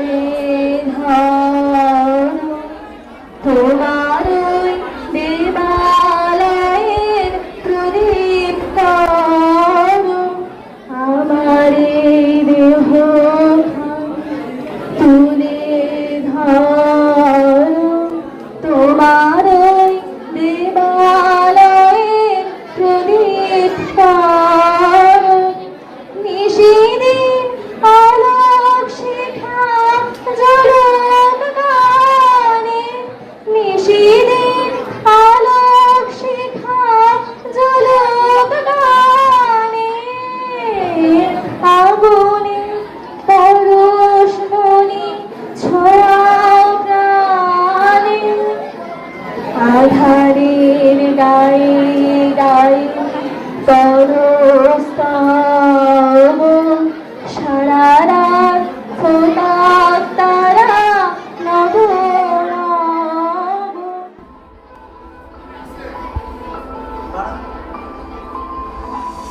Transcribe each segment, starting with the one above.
Amen.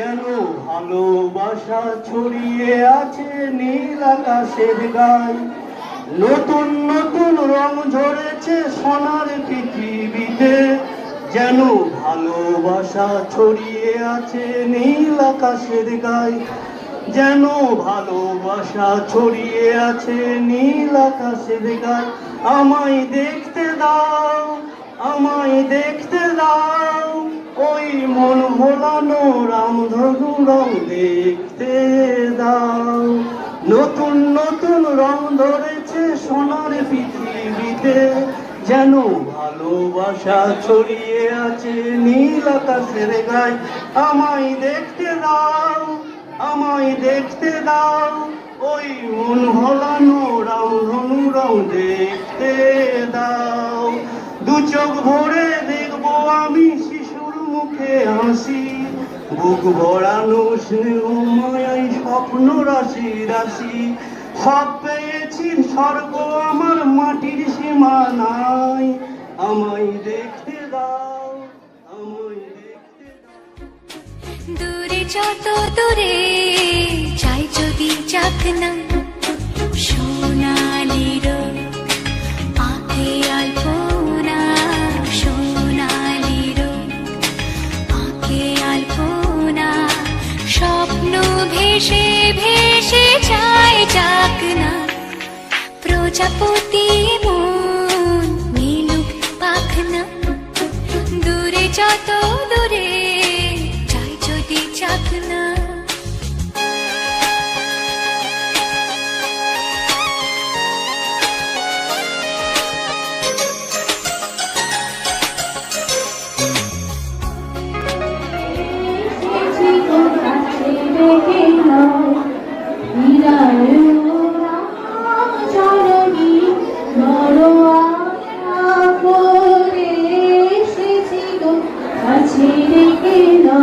যেন ভালোবাসা ছড়িয়ে আছে নীল আকাশের গায়ে। নতুন নতুন রং ঝরেছে সোনার পৃথিবীতে। যেন ভালোবাসা ছড়িয়ে আছে নীল আকাশের গায়ে। যেন ভালোবাসা ছড়িয়ে আছে নীল আকাশের গায়ে। আমায় দেখতে দাও, আমায় দেখতে দাও। মন ভোলানো রামধনু রং দেখতে দাও। নতুন নতুন রং ধরেছে সোনার পৃথিবীতে। যেন ভালোবাসা ছড়িয়ে আছে নীল আকাশের গায়ে। আমায় দেখতে দাও, আমায় দেখতে দাও। ওই মন ভোলানো রামধনু রং দেখতে দাও। দু চোখ ভরে মুখে হাসি বুক ভরানো স্নেহ মায়াই স্বপ্ন রাশি রাশি। সব পেয়েছি, স্বর্গ আমার মাটির সীমা নাই। আমায় দেখতে দাও, আমায় দেখতে দূরে যত দূরে, চাই যদি যাক না প্রজাপতি মন মিলুক পাখনা। দূরে যত দূরে ചിരിക്കുന്നോ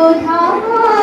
পাইব